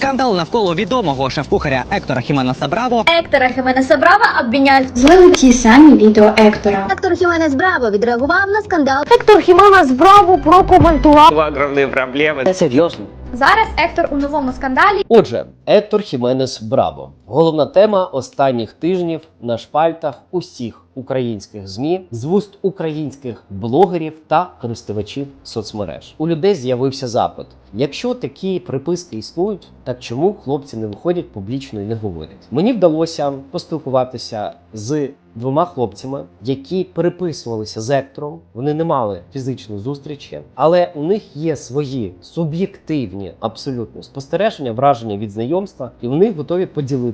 Скандал навколо відомого шеф-кухаря Ектора Хіменеса Браво Ектора Хімена Сабраво обміняють Злили ті самі відео Ектора. Ектор Хіменес Браво відреагував на скандал. Ектор Хіменес Браво прокоментував. огромні проблеми. Це серйозно. Зараз Ектор у новому скандалі Отже, Ектор Хіменес Браво. Головна тема останніх тижнів на шпальтах усіх українських змі з вуст українських блогерів та користувачів соцмереж. У людей з'явився запит. Якщо такі приписки існують, так чому хлопці не виходять публічно і не говорять? Мені вдалося поспілкуватися з двома хлопцями, які переписувалися з Ектором. Вони не мали фізичної зустрічі, але у них є свої суб'єктивні абсолютно спостереження, враження від знайомства, і вони готові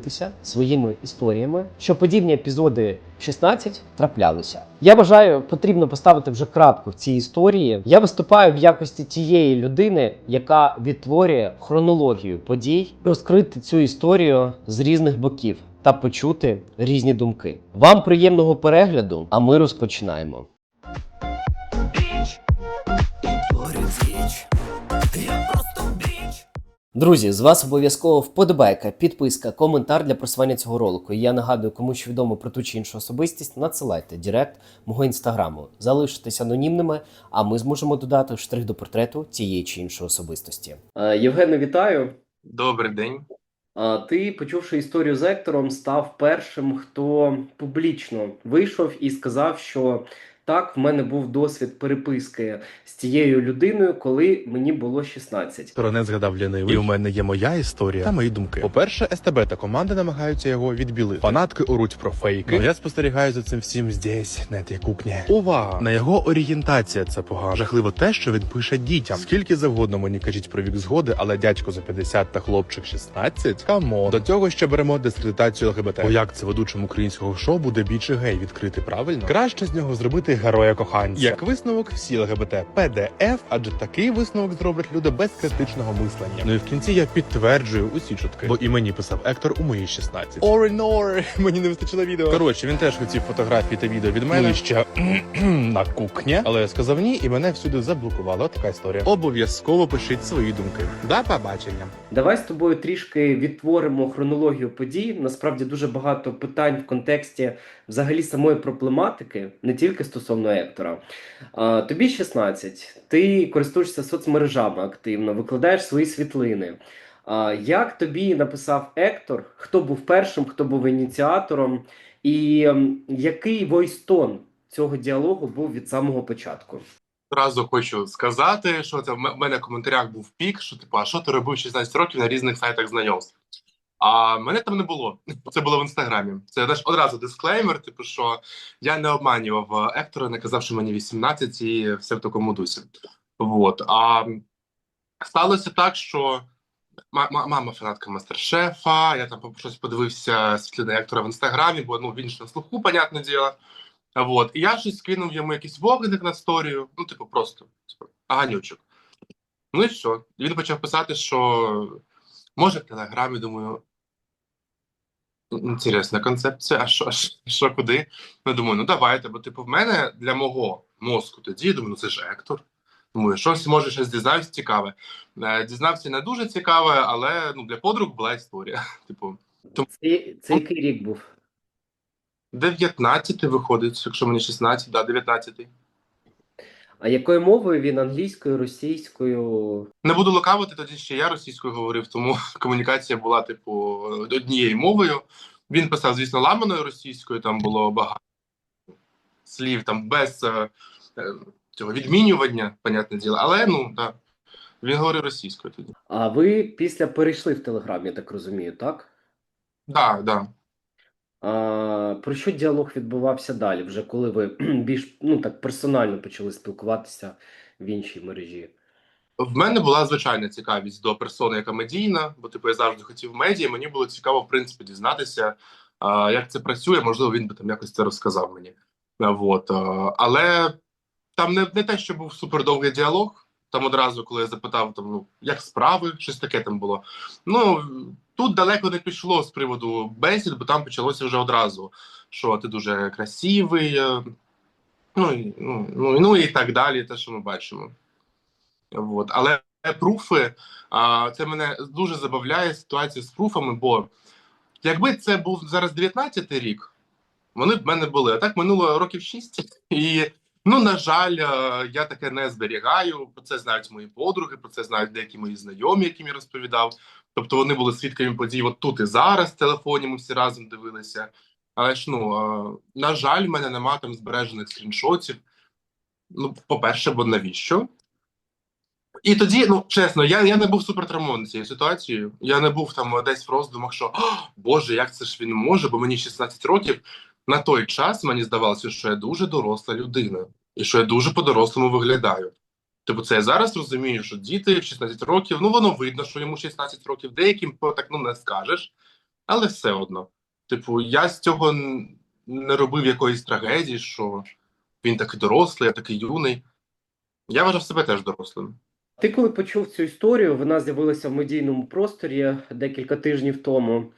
поділитися своїми історіями, що подібні епізоди 16 траплялися. Я вважаю, потрібно поставити вже крапку в цій історії. Я виступаю в якості тієї людини, яка відтворює хронологію подій, розкрити цю історію з різних боків та почути різні думки. Вам приємного перегляду, а ми розпочинаємо. Друзі, з вас обов'язково вподобайка, підписка, коментар для просування цього ролику. І я нагадую, кому що відомо про ту чи іншу особистість, надсилайте директ мого інстаграму. Залишитесь анонімними, а ми зможемо додати штрих до портрету цієї чи іншої особистості. Євгене, вітаю. Добрий день. А ти, почувши історію з Ектором, став першим, хто публічно вийшов і сказав, що так, в мене був досвід переписки з цією людиною, коли мені було 16. Сторонець згадав лінивий. І у мене є моя історія та мої думки. По-перше, СТБ та команда намагаються його відбілити. Фанатки оруть про фейки. Ну, я спостерігаю за цим всім здесь, на тій кухні. Увага! На його орієнтація це погано. Жахливо те, що він пише дітям. Скільки завгодно мені кажіть про вік згоди, але дядько за 50 та хлопчик 16? Камон. До цього ще беремо дискредитацію ЛГБТ. Бо як це ведучим українського шоу буде більше гей відкрити правильно? Краще з нього зробити героя коханця. Як висновок, всі ЛГБТ ПДФ, адже такий висновок зроблять люди без критичного мислення. Ну і в кінці я підтверджую усі чутки, бо і мені писав Ектор у мої 16. Ори нори, мені не вистачило відео. Коротше, він теж хотів фотографії та відео від мене. Ну і ще на кухні, але я сказав ні, і мене всюди заблокували. От така історія. Обов'язково пишіть свої думки. До побачення. Давай з тобою трішки відтворимо хронологію подій. Насправді дуже багато питань в контексті взагалі самої проблематики, не тільки стосовно Ектора. Тобі 16, ти користуєшся соцмережами активно, викладаєш свої світлини. Як тобі написав Ектор? Хто був першим, хто був ініціатором, і який войстон цього діалогу був від самого початку? Одразу хочу сказати, що це в мене в коментарях був пік, що типу, а що ти робив 16 років на різних сайтах знайомств? А мене там не було. Це було в інстаграмі. Це знаєш, одразу дисклеймер, типу, що я не обманював е, Ектора, не казав, що мені 18 і все в такому дусі. Вот. А сталося так, що ма- ма- мама фанатка мастер-шефа, я там щось подивився світлини Ектора в інстаграмі, бо ну він ж на слуху, понятне діло. Вот. І я щось скинув йому якийсь вогник на сторію, ну, типу, просто аганючок. Ну і що? Він почав писати, що може в телеграмі, думаю. Інтересна концепція, а що, а що- що куди? Ну, думаю, ну давайте, бо типу, в мене для мого мозку тоді, думаю, ну це ж Ектор. Думаю, щось може щось дізнаюсь цікаве. Е, Дізнався не дуже цікаве, але ну, для подруг була історія. Типу, Це, це який рік був? 19 виходить, якщо мені 16, да, 19. А якою мовою він англійською, російською? Не буду лукавити, тоді ще я російською говорив, тому комунікація була, типу, однією мовою. Він писав, звісно, ламаною російською, там було багато слів, там без е, е, цього відмінювання, понятне діло. Але ну так, він говорив російською тоді. А ви після перейшли в Телеграм, я так розумію, так? Так, да. А, про що діалог відбувався далі, вже коли ви більш ну так персонально почали спілкуватися в іншій мережі? В мене була звичайна цікавість до персони, яка медійна, бо типу я завжди хотів медіа. Мені було цікаво, в принципі, дізнатися, як це працює. Можливо, він би там якось це розказав мені. А, Але там не, не те, що був супердовгий діалог. Там одразу, коли я запитав, там, ну, як справи, щось таке там було. Ну тут далеко не пішло з приводу бесід, бо там почалося вже одразу, що ти дуже красивий, е, ну, і- ну, ну, і- ну так далі, те, що ми бачимо. Вот. Але пруфи. А, це мене дуже забавляє ситуація з пруфами, бо якби це був зараз 19-й рік, вони б в мене були. А так минуло років 6. І ну, на жаль, е, я таке не зберігаю. Про це знають мої подруги, про це знають деякі мої знайомі, яким я розповідав. Тобто вони були свідками подій от тут і зараз в телефоні. Ми всі разом дивилися. Але ж ну на жаль, в мене нема там збережених скріншотів. Ну, по-перше, бо навіщо? І тоді, ну чесно, я, я не був супертравмований цією ситуацією. Я не був там десь в роздумах, що Боже, як це ж він може, бо мені 16 років. На той час мені здавалося, що я дуже доросла людина, і що я дуже по-дорослому виглядаю. Типу, це я зараз розумію, що діти в 16 років, ну воно видно, що йому 16 років, деяким так ну не скажеш, але все одно. Типу, я з цього не робив якоїсь трагедії, що він такий дорослий, я такий юний. Я вважав себе теж дорослим. Ти коли почув цю історію, вона з'явилася в медійному просторі декілька тижнів тому.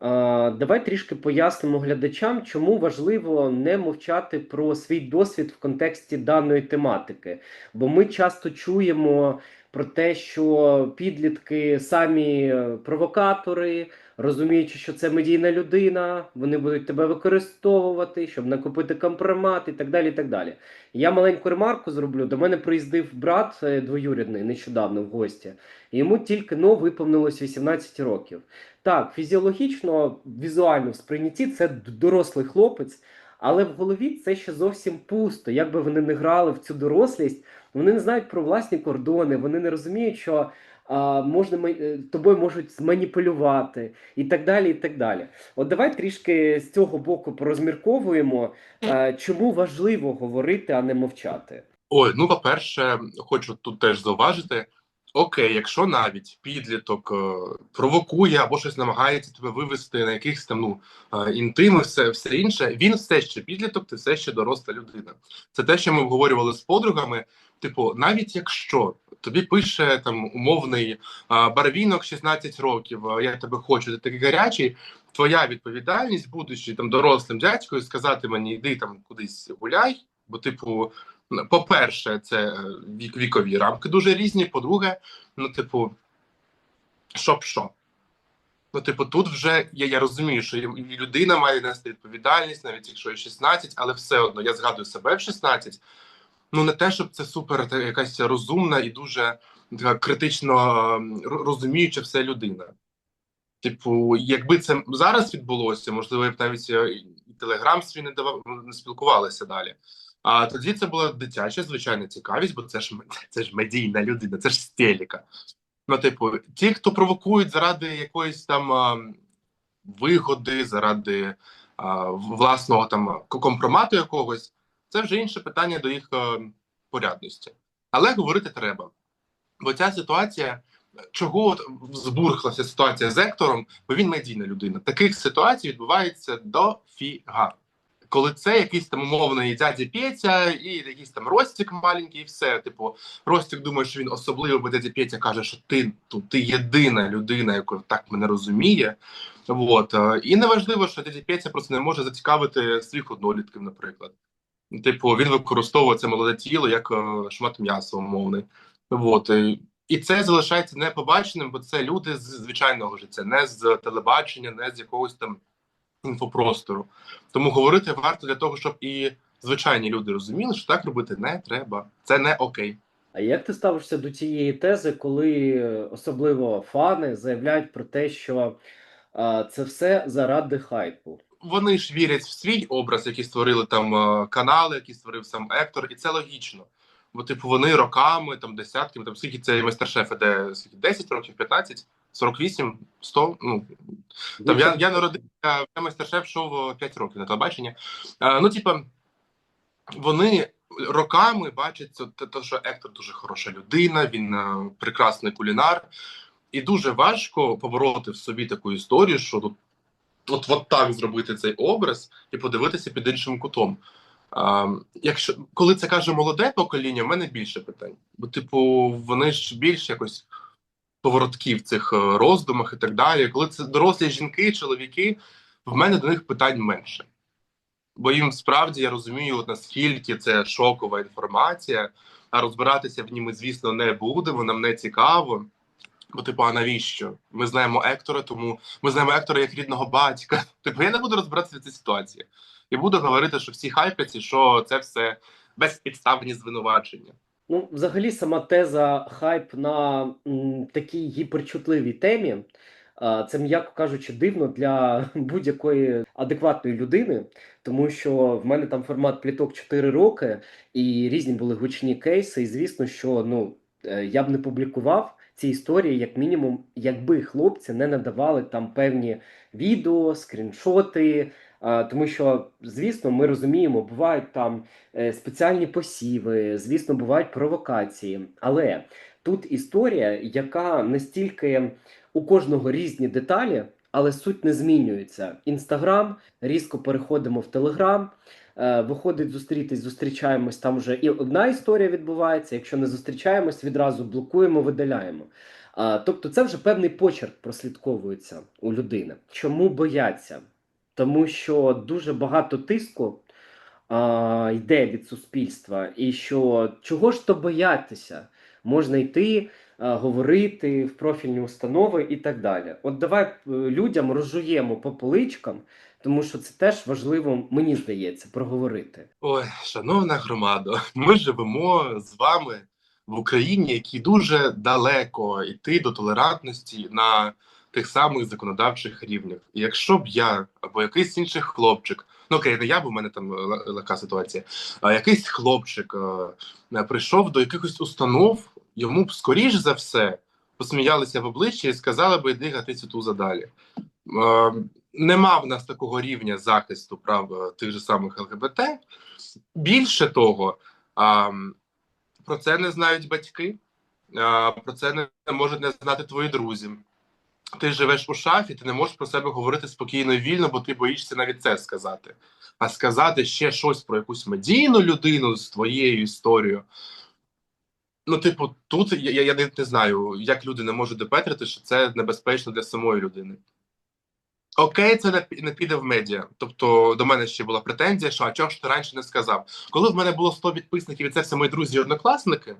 А, Давай трішки пояснимо глядачам, чому важливо не мовчати про свій досвід в контексті даної тематики. Бо ми часто чуємо про те, що підлітки самі е, провокатори, розуміючи, що це медійна людина, вони будуть тебе використовувати, щоб накопити компромат і так далі. І так далі. Я маленьку ремарку зроблю. До мене приїздив брат е, двоюрідний нещодавно в гості. і Йому тільки но виповнилось 18 років. Так, фізіологічно, візуально в сприйнятті це дорослий хлопець, але в голові це ще зовсім пусто. Як би вони не грали в цю дорослість, вони не знають про власні кордони, вони не розуміють, що можна е, тобою можуть зманіпулювати і так далі. і так далі. От давай трішки з цього боку порозмірковуємо, е, чому важливо говорити, а не мовчати. Ой, ну по-перше, хочу тут теж зауважити. Окей, якщо навіть підліток е, провокує або щось намагається тебе вивести на якихось там ну е, інтими, все, все інше, він все ще підліток, ти все ще доросла людина. Це те, що ми обговорювали з подругами. Типу, навіть якщо тобі пише там умовний барвінок 16 років, я тебе хочу, ти такий гарячий. Твоя відповідальність, будучи там дорослим дядькою, сказати мені, йди там кудись гуляй, бо типу. По-перше, це е, вік, вікові рамки дуже різні. По-друге, ну, типу, що б що. Ну, типу, тут вже я, я розумію, що людина має нести відповідальність, навіть якщо є 16, але все одно я згадую себе в 16. Ну, не те, щоб це супер та якась розумна і дуже така критично ем, розуміюча все людина. Типу, якби це зараз відбулося, можливо, я б навіть е, і телеграм свій не давав, ну, не спілкувалися далі. А тоді це була дитяча, звичайна цікавість, бо це ж це ж медійна людина, це ж стеліка. Ну, типу, ті, хто провокують заради якоїсь там а, вигоди, заради а, власного там компромату якогось, це вже інше питання до їх порядності. Але говорити треба. Бо ця ситуація, чого от збурхлася ситуація з Ектором, бо він медійна людина. Таких ситуацій відбувається дофіга коли це якийсь там умовний дядя Петя і якийсь там Ростик маленький, і все. Типу, Ростик думає, що він особливий, бо дядя Петя каже, що ти тут ти єдина людина, яка так мене розуміє. От. е, І неважливо, що дядя Петя просто не може зацікавити своїх однолітків, наприклад. Типу, він використовує це молоде тіло як е, шмат м'яса умовний. От. і- це залишається непобаченим, бо це люди з звичайного життя, не з телебачення, не з якогось там інфопростору. Тому говорити варто для того, щоб і звичайні люди розуміли, що так робити не треба. Це не окей. А як ти ставишся до цієї тези, коли е, особливо фани заявляють про те, що е, це все заради хайпу? Вони ж вірять в свій образ, який створили там е, канали, які створив сам Ектор, і це логічно. Бо, типу, вони роками, там десятками, там скільки це майстер-шеф іде, скільки 10 років, 15, 48, 100, ну Там я, я народився, я майстер-шеф йшов 5 років на телебачення. Е, ну, типа, вони роками бачать це, те, що Ектор дуже хороша людина, він е, прекрасний кулінар. І дуже важко побороти в собі таку історію, що тут от, от так зробити цей образ і подивитися під іншим кутом. А, якщо коли це каже молоде покоління, в мене більше питань. Бо, типу, вони ж більш якось поворотки в цих е, роздумах і так далі. Коли це дорослі жінки, чоловіки, в мене до них питань менше. Бо їм справді я розумію, от наскільки це шокова інформація, а розбиратися в ній ми, звісно, не будемо. Нам не цікаво. Бо, типу, а навіщо? Ми знаємо Ектора, тому ми знаємо Ектора як рідного батька. Типу, я не буду розбиратися в цій ситуації. Я буду говорити, що всі хайпляться, що це все безпідставні звинувачення. Ну, взагалі, сама теза хайп на м, такій гіперчутливій темі. Це, м'яко кажучи, дивно для будь-якої адекватної людини, тому що в мене там формат пліток 4 роки, і різні були гучні кейси. І звісно, що ну е, я б не публікував ці історії, як мінімум, якби хлопці не надавали там певні відео, скріншоти. Тому що, звісно, ми розуміємо, бувають там е, спеціальні посіви, звісно, бувають провокації. Але тут історія, яка настільки у кожного різні деталі, але суть не змінюється. Інстаграм, різко переходимо в Телеграм. Е, Виходить зустрітись, зустрічаємось. Там вже і одна історія відбувається. Якщо не зустрічаємось, відразу блокуємо, видаляємо. А, тобто, це вже певний почерк прослідковується у людини. Чому бояться? Тому що дуже багато тиску а, йде від суспільства, і що чого ж то боятися? Можна йти, говорити в профільні установи і так далі. От давай е, людям розжуємо по поличкам, тому що це теж важливо, мені здається, проговорити. Ой, шановна громада, ми живемо з вами в Україні, якій дуже далеко йти до толерантності на тих самих законодавчих рівнях. І якщо б я або якийсь інший хлопчик, ну окей, не я, бо в мене там легка ситуація, а якийсь хлопчик е, прийшов до якихось установ, йому б скоріш за все посміялися в обличчя і сказали би, йди гати цю туза далі. Е, Нема в нас такого рівня захисту прав е, тих же самих ЛГБТ. Більше того, а, про це не знають батьки, а, про це не можуть не знати твої друзі. Ти живеш у шафі, ти не можеш про себе говорити спокійно і вільно, бо ти боїшся навіть це сказати. А сказати ще щось про якусь медійну людину з твоєю історією. Ну, типу, тут я, я, я не, знаю, як люди не можуть допетрити, що це небезпечно для самої людини. Окей, це не, не піде в медіа. Тобто до мене ще була претензія, що а чого ж ти раніше не сказав? Коли в мене було 100 підписників, і це все мої друзі і однокласники,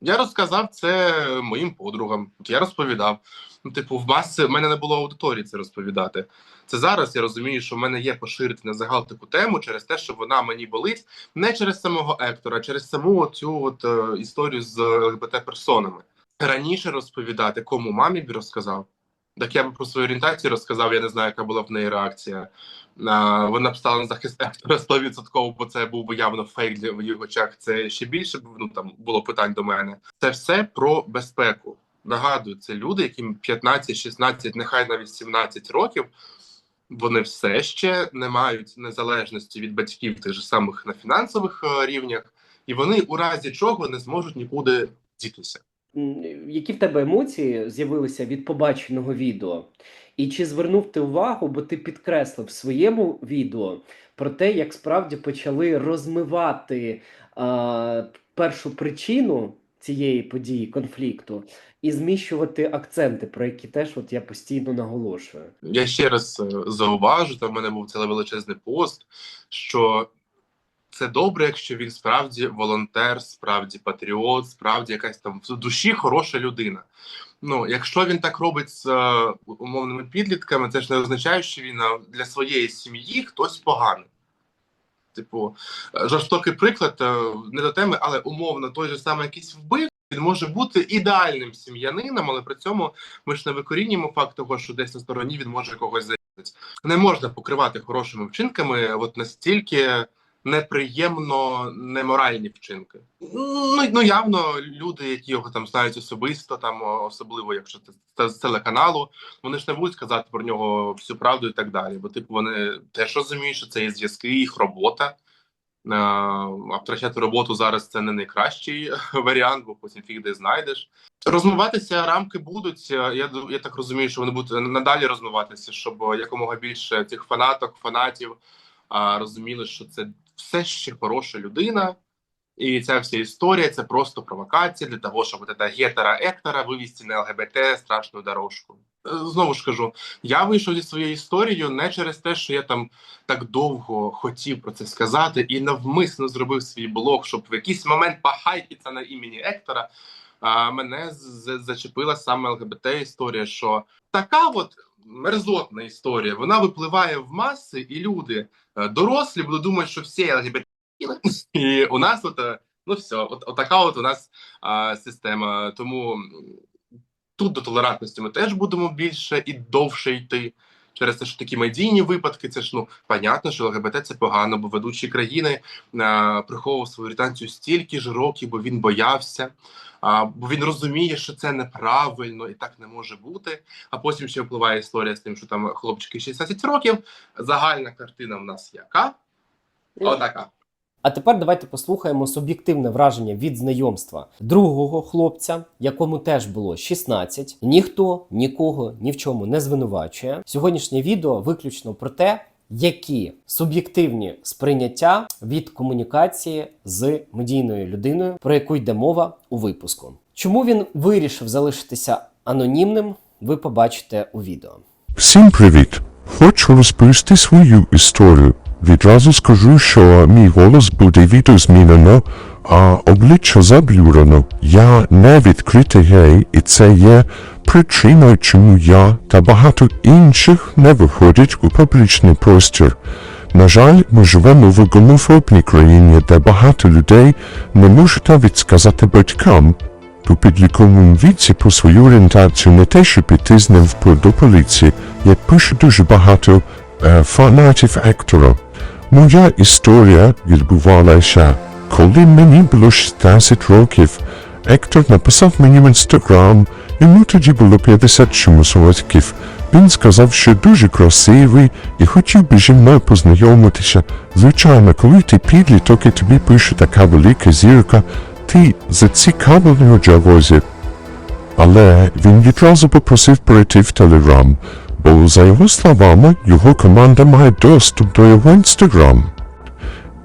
я розказав це моїм подругам. Я розповідав. Ну, типу, в масі в мене не було аудиторії це розповідати. Це зараз я розумію, що в мене є поширити на загал таку тему через те, що вона мені болить не через самого Ектора, а через саму цю от е, історію з ЛГБТ персонами. Раніше розповідати, кому мамі б розказав. Так я б про свою орієнтацію розказав, я не знаю, яка була в неї реакція. А, вона б стала на захист Ектора 100%, бо це був би явно фейк для в її очах. Це ще більше ну, там було питань до мене. Це все про безпеку. Нагадую, це люди, яким 15, 16, нехай навіть 17 років. Вони все ще не мають незалежності від батьків тих же самих на фінансових е, рівнях, і вони у разі чого не зможуть нікуди дітися. Які в тебе емоції з'явилися від побаченого відео? І чи звернув ти увагу, бо ти підкреслив в своєму відео про те, як справді почали розмивати а, першу причину цієї події, конфлікту, і зміщувати акценти, про які теж от я постійно наголошую. Я ще раз е, зауважу, там в мене був цілий величезний пост, що це добре, якщо він справді волонтер, справді патріот, справді якась там в душі хороша людина. Ну, якщо він так робить з е, умовними підлітками, це ж не означає, що він е, для своєї сім'ї хтось поганий. Типу, е, жорстокий приклад е, не до теми, але умовно той же самий якийсь вбив. Він може бути ідеальним сім'янином, але при цьому ми ж не викорінюємо факт того, що десь на стороні він може когось заїхати. Не можна покривати хорошими вчинками от настільки неприємно неморальні вчинки. Ну, ну явно люди, які його там знають особисто, там особливо, якщо це, з телеканалу, вони ж не будуть сказати про нього всю правду і так далі. Бо типу вони теж розуміють, що це є зв'язки, їх робота. А втрачати роботу зараз це не найкращий варіант, бо потім фіг де знайдеш. Розмиватися рамки будуть. Я, я так розумію, що вони будуть надалі розмиватися, щоб якомога більше цих фанаток, фанатів розуміли, що це все ще хороша людина, І ця вся історія це просто провокація для того, щоб от гетера Ектора вивести на ЛГБТ страшну дорожку. Е, Знову ж кажу, я вийшов зі своєю історією не через те, що я там так довго хотів про це сказати, і навмисно зробив свій блог, щоб в якийсь момент похайпіться на імені Ектора. А мене зачепила саме ЛГБТ історія, що така от мерзотна історія, вона випливає в маси, і люди е, дорослі будуть думати, що всі ЛГБТ і у нас от, е, ну все, от, от така от у нас а, система. Тому тут до толерантності ми теж будемо більше і довше йти. Через те, що такі медійні випадки, це ж ну понятно, що ЛГБТ це погано, бо ведучі країни а, приховував свою ретанцію стільки ж років, бо він боявся, а, бо він розуміє, що це неправильно і так не може бути. А потім ще впливає історія з тим, що там хлопчики 16 років. Загальна картина в нас яка? Отака. А тепер давайте послухаємо суб'єктивне враження від знайомства другого хлопця, якому теж було 16. Ніхто нікого ні в чому не звинувачує. Сьогоднішнє відео виключно про те, які суб'єктивні сприйняття від комунікації з медійною людиною, про яку йде мова у випуску. Чому він вирішив залишитися анонімним, ви побачите у відео. Всім привіт! Хочу розповісти свою історію. Відразу скажу, що мій голос буде відозмінено, а обличчя заблюрено. Я не відкритий гей, і це є причиною, чому я та багато інших не виходять у публічний простір. На жаль, ми живемо в гомофобній країні, де багато людей не можуть навіть сказати батькам, у підліковому віці про свою орієнтацію не те, щоб піти з ним до поліції, як пише дуже багато е, фанатів Ектора. Моя історія відбувалася, коли мені було 16 років. Ектор написав мені в інстаграм, йому тоді було 50 чомусь років. Він сказав, що дуже красивий і хотів би зі мною познайомитися. Звичайно, коли ти підліток і тобі пише така велика зірка, ти зацікавлений у джавозі. Але він відразу попросив перейти в Телеграм, бо, за його словами, його команда має доступ до його інстаграм.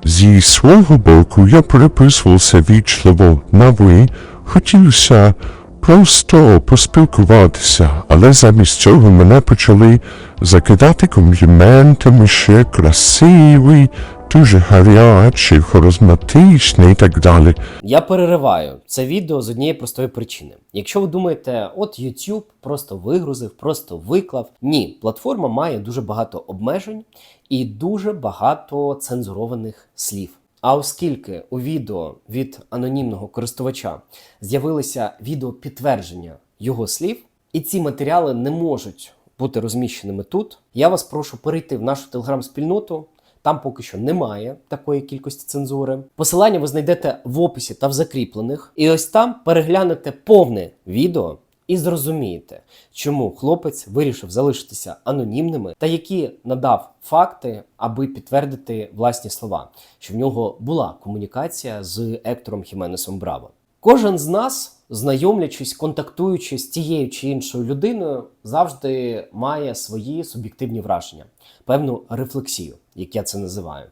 Зі свого боку я переписувався вічливо на ви, хотілося просто поспілкуватися, але замість цього мене почали закидати компліментами, що красивий, дуже гарячий, харизматичний і так далі. Я перериваю це відео з однієї простої причини. Якщо ви думаєте, от YouTube просто вигрузив, просто виклав. Ні, платформа має дуже багато обмежень і дуже багато цензурованих слів. А оскільки у відео від анонімного користувача з'явилися відео підтвердження його слів, і ці матеріали не можуть бути розміщеними тут, я вас прошу перейти в нашу телеграм-спільноту. Там поки що немає такої кількості цензури. Посилання ви знайдете в описі та в закріплених. І ось там переглянете повне відео і зрозумієте, чому хлопець вирішив залишитися анонімними та які надав факти, аби підтвердити власні слова, що в нього була комунікація з Ектором Хіменесом Браво. Кожен з нас, знайомлячись, контактуючи з тією чи іншою людиною, завжди має свої суб'єктивні враження, певну рефлексію, як я це називаю.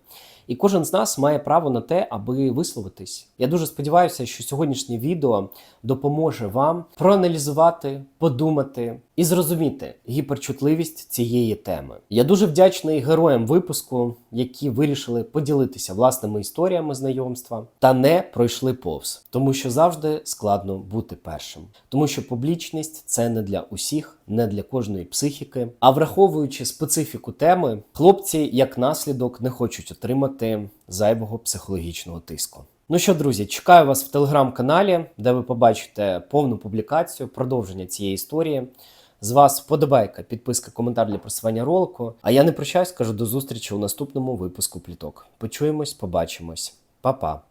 І кожен з нас має право на те, аби висловитись. Я дуже сподіваюся, що сьогоднішнє відео допоможе вам проаналізувати, подумати і зрозуміти гіперчутливість цієї теми. Я дуже вдячний героям випуску, які вирішили поділитися власними історіями знайомства та не пройшли повз, тому що завжди складно бути першим, тому що публічність це не для усіх, не для кожної психіки. А враховуючи специфіку теми, хлопці як наслідок не хочуть отримати зайвого психологічного тиску. Ну що, друзі, чекаю вас в телеграм-каналі, де ви побачите повну публікацію, продовження цієї історії. З вас вподобайка, підписка, коментар для просування ролику. А я не прощаюсь, кажу до зустрічі у наступному випуску пліток. Почуємось, побачимось. Па-па!